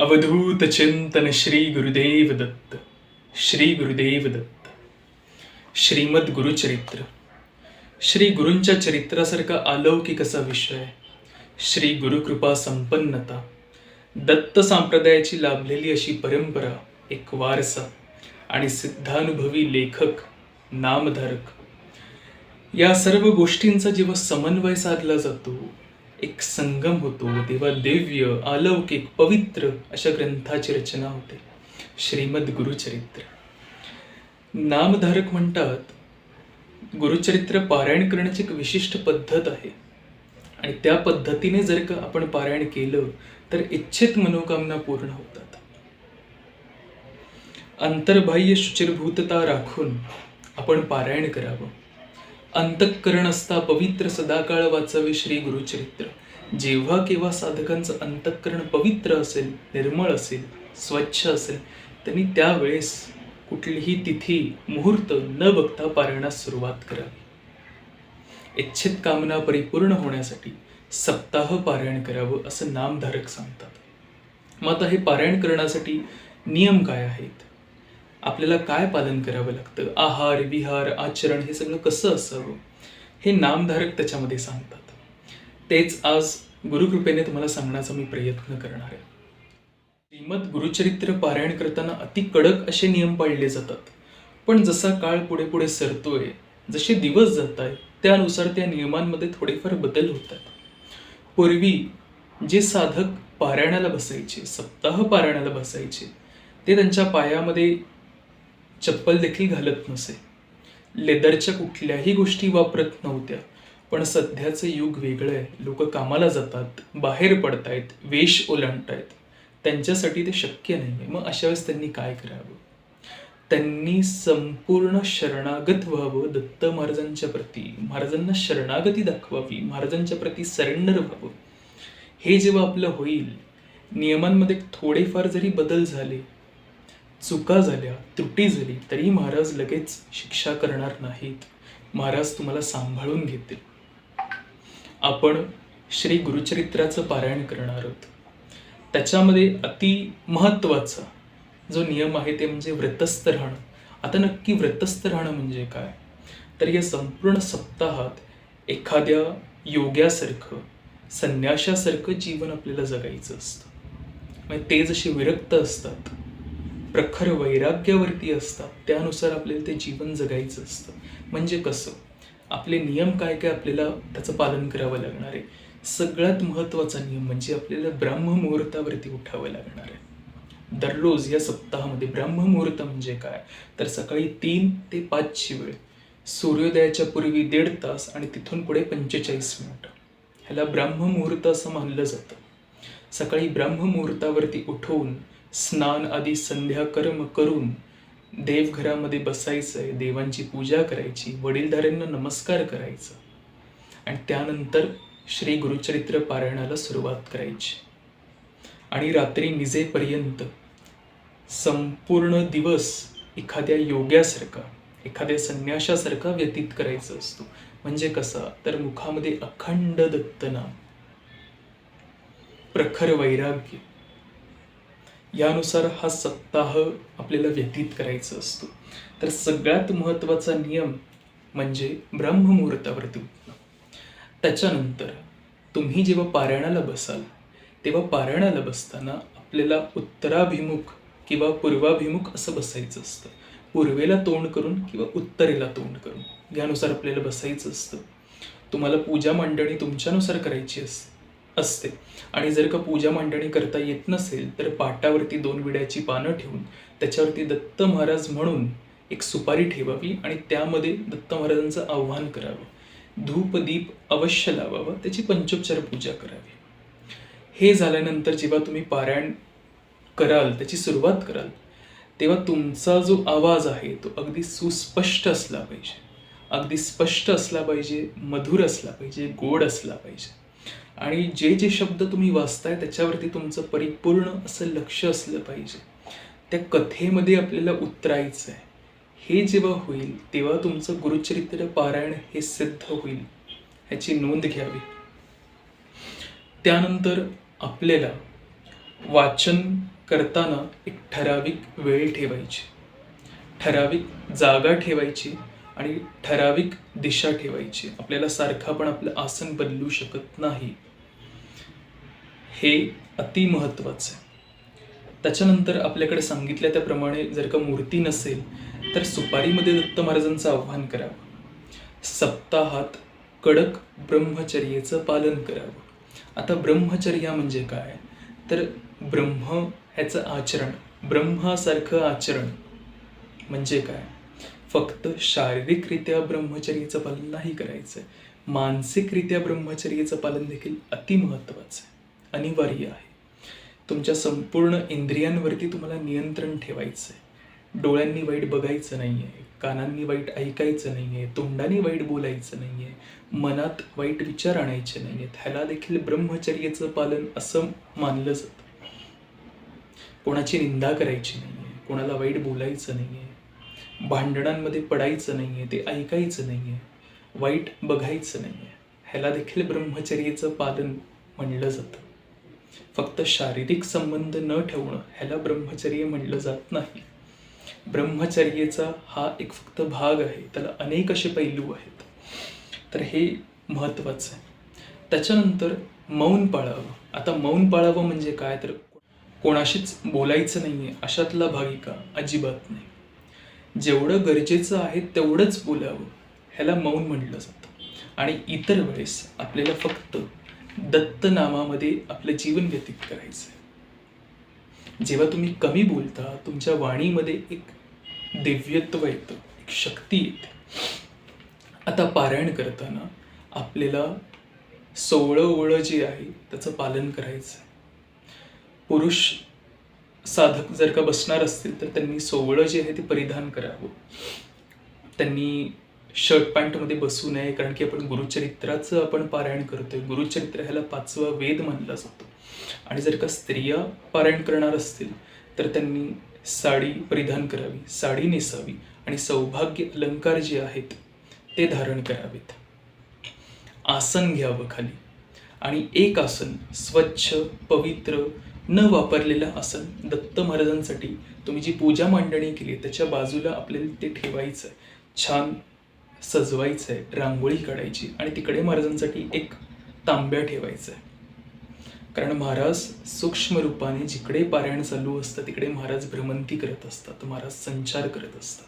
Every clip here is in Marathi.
अवधूत चिंतन श्री गुरुदेव दत्त श्री गुरुदेव दत्त श्रीमद गुरुचरित्र श्री गुरूंच्या चरित्रासारखा अलौकिक असा विषय श्री गुरुकृपा संपन्नता दत्त संप्रदायाची लाभलेली अशी परंपरा एक वारसा आणि सिद्धानुभवी लेखक नामधारक. या सर्व गोष्टींचा जेव्हा समन्वय साधला जातो एक संगम होतो तेव्हा दिव्य अलौकिक पवित्र अशा ग्रंथाची रचना होते. श्रीमद गुरुचरित्र. नामधारक म्हणतात गुरुचरित्र पारायण करण्याची एक विशिष्ट पद्धत आहे. आणि त्या पद्धतीने जर का आपण पारायण केलं तर इच्छित मनोकामना पूर्ण होतात. अंतर्बाह्य शुचिरभूतता राखून आपण पारायण करावं. अंतःकरण असता पवित्र सदाकाळ वाचावे श्री गुरुचरित्र. जेव्हा केव्हा साधकांचं अंतःकरण पवित्र असेल निर्मळ असेल स्वच्छ असेल त्यांनी त्यावेळेस कुठलीही तिथी मुहूर्त न बघता पारायणास सुरुवात करावी. इच्छित कामना परिपूर्ण होण्यासाठी सप्ताह पारायण करावं असं नामधारक सांगतात. मग आता हे पारायण करण्यासाठी नियम काय आहेत? आपल्याला काय पालन करावं लागतं? आहार विहार आचरण हे सगळं कसं असावं? हे नामधारक त्याच्यामध्ये सांगतात. तेच आज गुरुकृपेने तुम्हाला सांगण्याचा मी प्रयत्न करणार आहे. श्रीमद गुरुचरित्र पारायण करताना अति कडक असे नियम पाळले जातात. पण जसा काळ पुढे पुढे सरतोय जसे दिवस जात आहेत त्यानुसार त्या नियमांमध्ये थोडेफार बदल होत आहेत पूर्वी जे साधक पारायणाला बसायचे सप्ताह पारायणाला बसायचे ते त्यांच्या पायामध्ये चप्पल देखील घालत नसे. लेदरच्या कुठल्याही गोष्टी वापरत नव्हत्या पण सध्याचं युग वेगळं आहे. लोक कामाला जातात बाहेर पडतायत वेश ओलांडतायत. त्यांच्यासाठी ते शक्य नाही आहे मग अशा वेळेस त्यांनी काय करावं? त्यांनी संपूर्ण शरणागत व्हावं दत्त महाराजांच्या प्रती. महाराजांना शरणागती दाखवावी महाराजांच्या प्रती सरेंडर व्हावं. हे जेव्हा आपलं होईल नियमांमध्ये थोडेफार जरी बदल झाले चुका झाल्या त्रुटी झाली तरी महाराज लगेच शिक्षा करणार नाहीत. महाराज तुम्हाला सांभाळून घेतील. आपण श्री गुरुचरित्राचं पारायण करणार आहोत. त्याच्यामध्ये अति महत्त्वाचा जो नियम आहे ते म्हणजे व्रतस्थ राहणं. आता नक्की व्रतस्थ राहणं म्हणजे काय? तर या संपूर्ण सप्ताहात एखाद्या योग्यासारखं संन्याशासारखं जीवन आपल्याला जगायचं असतं. म्हणजे ते जसे विरक्त असतात प्रखर वैराग्यावरती असतात. त्यानुसार आपल्याला ते जीवन जगायचं असतं. म्हणजे कसं? आपले नियम काय काय आपल्याला त्याचं पालन करावं लागणार आहे? सगळ्यात महत्त्वाचा नियम म्हणजे आपल्याला ब्राह्ममुहूर्तावरती उठावं लागणार आहे. दररोज या सप्ताहामध्ये ब्राह्ममुहूर्त म्हणजे काय? तर सकाळी तीन ते पाचची वेळ सूर्योदयाच्या पूर्वी दीड तास आणि तिथून पुढे पंचेचाळीस मिनिटं. ह्याला ब्राह्ममुहूर्त असं मानलं जातं. सकाळी ब्राह्ममुहूर्तावरती उठवून स्नान आदी संध्या कर्म करून देवघरामध्ये बसायचं आहे देवांची पूजा करायची वडीलधाऱ्यांना नमस्कार करायचा. आणि त्यानंतर श्री गुरुचरित्र पारायणाला सुरुवात करायची. आणि रात्री निजेपर्यंत संपूर्ण दिवस एखाद्या योग्यासारखा एखाद्या संन्याशासारखा व्यतीत करायचा असतो. म्हणजे कसा? तर मुखामध्ये अखंड दत्तनाम. प्रखर वैराग्य. यानुसार हा सप्ताह आपल्याला व्यतीत करायचा असतो. तर सगळ्यात महत्त्वाचा नियम म्हणजे ब्रह्ममुहूर्तावरती उठणं त्याच्यानंतर तुम्ही जेव्हा पारायणाला बसाल तेव्हा पारायणाला बसताना आपल्याला उत्तराभिमुख किंवा पूर्वाभिमुख असं बसायचं असतं. पूर्वेला तोंड करून किंवा उत्तरेला तोंड करून. यानुसार आपल्याला बसायचं असतं. तुम्हाला पूजा मांडणी तुमच्यानुसार करायची असते. असते. आणि जर का पूजा मांडणी करता येत नसेल तर पाटावरती दोन विड्याची पानं ठेवून त्याच्यावरती दत्त महाराज म्हणून एक सुपारी ठेवावी आणि त्यामध्ये दत्त महाराजांचं आव्हान करावं. धूप दीप अवश्य लावावं त्याची पंचोपचार पूजा करावी. हे झाल्यानंतर जेव्हा तुम्ही पारायण कराल त्याची सुरुवात कराल तेव्हा तुमचा जो आवाज आहे तो अगदी सुस्पष्ट असला पाहिजे. अगदी स्पष्ट असला पाहिजे मधुर असला पाहिजे गोड असला पाहिजे. आणि जे जे शब्द तुम्ही वाचताय त्याच्यावरती तुमचं परिपूर्ण असं लक्ष असलं पाहिजे. त्या कथेमध्ये आपल्याला उतरायचं आहे हे जेव्हा होईल तेव्हा तुमचं गुरुचरित्र पारायण हे सिद्ध होईल ह्याची नोंद घ्यावी. त्यानंतर आपल्याला वाचन करताना एक ठराविक वेळ ठेवायची. ठराविक जागा ठेवायची. आणि ठराविक दिशा ठेवायची. आपल्याला सारखं पण आपलं आसन बदलू शकत नाही. हे अति महत्वाचं आहे. त्याच्यानंतर आपल्याकडे सांगितल्या त्याप्रमाणे जर का मूर्ती नसेल तर सुपारीमध्ये दत्त महाराजांचं आव्हान करावं. सप्ताहात कडक ब्रह्मचर्याचं पालन करावं. आता ब्रह्मचर्या म्हणजे काय? तर ब्रह्म ह्याचं आचरण ब्रह्मासारखं आचरण म्हणजे काय? फक्त शारीरिकरित्या ब्रह्मचर्याचं पालन नाही करायचं मानसिकरित्या ब्रह्मचर्याचं पालन देखील अतिमहत्वाचं आहे. अनिवार्य आहे. तुमच्या संपूर्ण इंद्रियांवरती तुम्हाला नियंत्रण ठेवायचं आहे डोळ्यांनी वाईट बघायचं नाही आहे कानांनी वाईट ऐकायचं नाही आहे तोंडाने वाईट बोलायचं नाही आहे मनात वाईट विचार आणायचे नाही आहेत ह्याला देखील ब्रह्मचर्याचं पालन असं मानलं जातं. कोणाची निंदा करायची नाही आहे कोणाला वाईट बोलायचं नाही आहे भांडणांमध्ये पडायचं नाही आहे ते ऐकायचं नाही आहे वाईट बघायचं नाही आहे ह्याला देखील ब्रह्मचर्याचं पालन म्हणलं जातं. फक्त शारीरिक संबंध न ठेवणं ह्याला ब्रह्मचर्य म्हणलं जात नाही. ब्रह्मचर्याचा हा एक फक्त भाग आहे त्याला अनेक असे पैलू आहेत. तर हे महत्त्वाचं आहे. त्याच्यानंतर मौन पाळावं. आता मौन पाळावं म्हणजे काय? तर कोणाशीच बोलायचं नाही आहे अशातला भागिका अजिबात नाही. जेवढं गरजेचं आहे तेवढंच बोलावं. ह्याला मौन म्हणलं जातं. आणि इतर वेळेस आपल्याला फक्त दत्त नामामध्ये आपलं जीवन व्यतीत करायचं आहे जेव्हा तुम्ही कमी बोलता तुमच्या वाणीमध्ये एक दिव्यत्व येतं एक शक्ती येते. आता पारायण करताना आपल्याला सोवळं ओळं जे आहे त्याचं पालन करायचं आहे पुरुष साधक जर का बसणार असतील तर त्यांनी सोवळं जे आहे ते परिधान करावं. त्यांनी शर्ट पॅन्टमध्ये बसू नये कारण की आपण गुरुचरित्राचं आपण पारायण करतोय. गुरुचरित्र ह्याला पाचवा वेद मानला जातो. आणि जर का स्त्रिया पारायण करणार असतील तर त्यांनी साडी परिधान करावी साडी नेसावी आणि सौभाग्य अलंकार जे आहेत ते धारण करावेत. आसन घ्यावं खाली. आणि एक आसन स्वच्छ पवित्र न वापरलेलं आसन दत्त महाराजांसाठी तुम्ही जी पूजा मांडणी केली त्याच्या बाजूला आपल्याला ते ठेवायचं आहे छान सजवायचं आहे रांगोळी काढायची आणि तिकडे महाराजांसाठी एक तांब्या ठेवायचा आहे कारण महाराज सूक्ष्म रूपाने जिकडे पारायण चालू असतं तिकडे महाराज भ्रमंती करत असतात महाराज संचार करत असतात.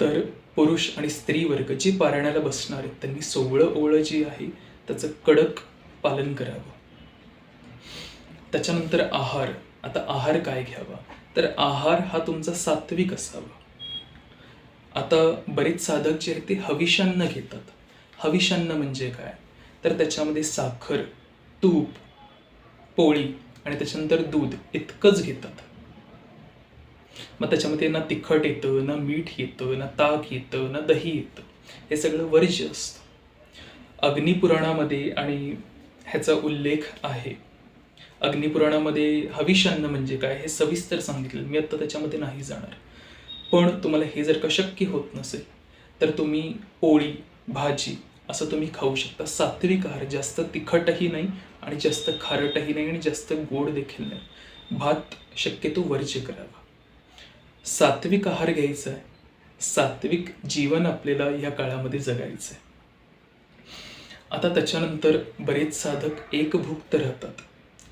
तर पुरुष आणि स्त्री वर्ग जी पारायणाला बसणार आहेत त्यांनी सोवळं ओळं जी आहे त्याचं कडक पालन करावं. त्याच्यानंतर आहार. आता आहार काय घ्यावा? तर आहार हा तुमचा सात्विक असावा. आता बरेच साधक जे आहेत ते हविषांना घेतात. हविषांना म्हणजे काय? तर त्याच्यामध्ये साखर तूप पोळी आणि त्याच्यानंतर दूध इतकंच घेतात. मग त्याच्यामध्ये ना तिखट येतं ना मीठ येतं ना ताक येतं ना दही येतं. हे सगळं वर्ज्य असतं. अग्निपुराणामध्ये आणि ह्याचा उल्लेख आहे. अग्निपुराणामध्ये हविषान्न म्हणजे काय हे सविस्तर सांगितलं. मी आता त्याच्यामध्ये नाही जाणार. पण तुम्हाला हे जर का शक्य होत नसेल तर तुम्ही पोळी भाजी असं तुम्ही खाऊ शकता. सात्विक आहार जास्त तिखटही नाही आणि जास्त खारटही नाही आणि जास्त गोड देखील नाही. भात शक्यतो वर्ज्य करावा. सात्विक आहार घ्यायचा आहे. सात्विक जीवन आपल्याला या काळामध्ये जगायचं आहे आता त्याच्यानंतर बरेच साधक एकभुक्त राहतात.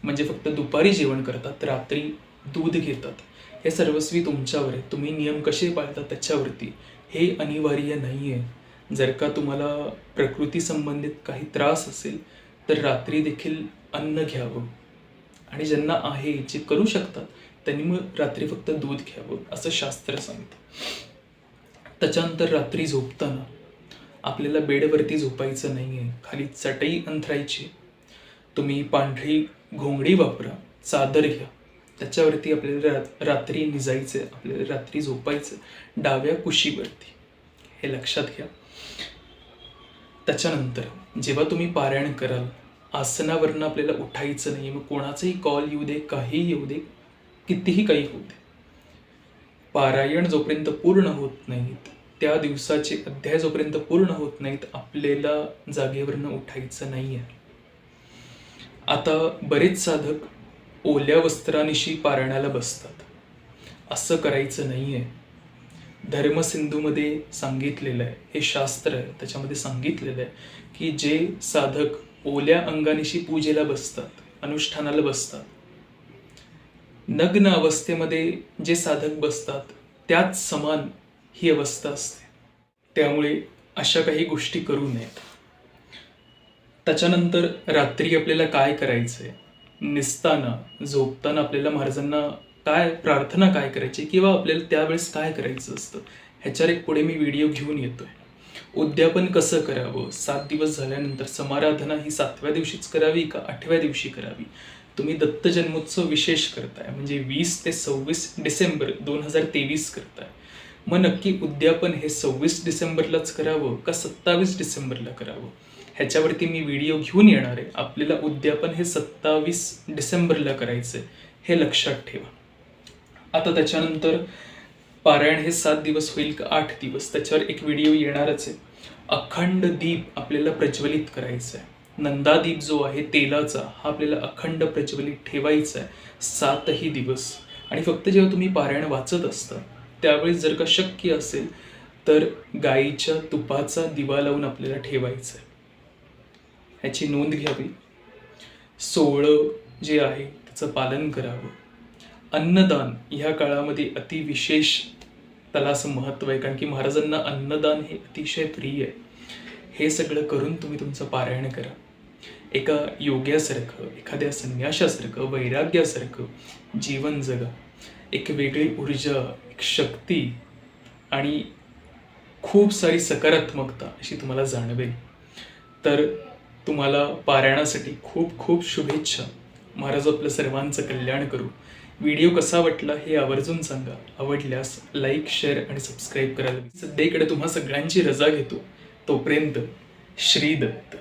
म्हणजे फक्त दुपारी जेवण करतात रात्री दूध घेतात. हे सर्वस्वी तुमच्यावर आहे. तुम्ही नियम कसे पाळतात त्याच्यावरती? हे अनिवार्य नाही आहे जर का तुम्हाला प्रकृती संबंधित काही त्रास असेल तर रात्री देखील अन्न घ्यावं. आणि ज्यांना आहे जे करू शकतात त्यांनी मग रात्री फक्त दूध घ्यावं असं शास्त्र सांगतं. त्याच्यानंतर रात्री झोपताना आपल्याला बेडवरती झोपायचं नाही आहे खाली चटई अंथरायची. तुम्ही पांढरी घोंगडी वापरा चादर घ्या. त्याच्यावरती आपल्याला रा रात्री निजायचं आपल्याला रात्री झोपायचं डाव्या कुशीवरती. हे लक्षात घ्या. त्याच्यानंतर जेव्हा तुम्ही पारायण कराल आसनावरनं आपल्याला उठायचं नाही मग कोणाचाही कॉल येऊ दे काही येऊ दे कितीही काही होऊ दे. पारायण जोपर्यंत पूर्ण होत नाहीत त्या दिवसाचे अध्याय जोपर्यंत पूर्ण होत नाहीत आपल्याला जागेवरनं उठायचं नाही आहे आता बरेच साधक ओल्या वस्त्रानिशी पारण्याला बसतात. असं करायचं नाही आहे धर्मसिंधूमध्ये सांगितलेलं आहे हे शास्त्र आहे त्याच्यामध्ये सांगितलेलं आहे की जे साधक ओल्या अंगानिशी पूजेला बसतात अनुष्ठानाला बसतात नग्न अवस्थेमध्ये जे साधक बसतात त्याच समान ही अवस्था असते. त्यामुळे अशा काही गोष्टी करू नयेत. त्याच्यानंतर रात्री आपल्याला काय करायचंय? निसताना झोपताना आपल्याला महाराजांना काय प्रार्थना काय करायची? किंवा आपल्याला त्यावेळेस काय करायचं असतं? ह्याच्यावर एक पुढे मी व्हिडिओ घेऊन येतोय. उद्यापन कसं करावं? सात दिवस झाल्यानंतर समाराधना ही सातव्या दिवशीच करावी का आठव्या दिवशी करावी? तुम्ही दत्त जन्मोत्सव विशेष करताय. म्हणजे वीस ते सव्वीस डिसेंबर दोन हजार तेवीस करताय. मग नक्की उद्यापन हे सव्वीस डिसेंबरलाच करावं का सत्तावीस डिसेंबरला करावं? ह्याच्यावरती मी व्हिडिओ घेऊन येणार आहे. आपल्याला उद्यापन हे सत्तावीस डिसेंबरला करायचं आहे हे लक्षात ठेवा. आता त्याच्यानंतर पारायण हे सात दिवस होईल का आठ दिवस? त्याच्यावर एक व्हिडिओ येणारच आहे. अखंड दीप आपल्याला प्रज्वलित करायचा आहे नंदादीप जो आहे तेलाचा हा आपल्याला अखंड प्रज्वलित ठेवायचा आहे सातही दिवस. आणि फक्त जेव्हा तुम्ही पारायण वाचत असता त्यावेळेस जर का शक्य असेल तर गाईच्या तुपाचा दिवा लावून आपल्याला ठेवायचा आहे याची नोंद घ्यावी. सोहळं जे आहे त्याचं पालन करावं. अन्नदान ह्या काळामध्ये अतिविशेष त्याला असं महत्त्व आहे कारण की महाराजांना अन्नदान हे अतिशय प्रिय आहे. हे सगळं करून तुम्ही तुमचं पारायण करा. एका योग्यासारखं एखाद्या संन्याशासारखं वैराग्यासारखं जीवन जगा. एक वेगळी ऊर्जा एक शक्ती आणि खूप सारी सकारात्मकता अशी तुम्हाला जाणवेल. तर तुम्हाला पारायणासाठी खूप खूप शुभेच्छा. महाराज आपलं सर्वांचं कल्याण करू. व्हिडिओ कसा वाटला हे आवर्जून सांगा. आवडल्यास लाईक शेअर आणि सबस्क्राईब करायला सध्या इकडे तुम्हा सगळ्यांची रजा घेतो. तोपर्यंत श्री दत्त.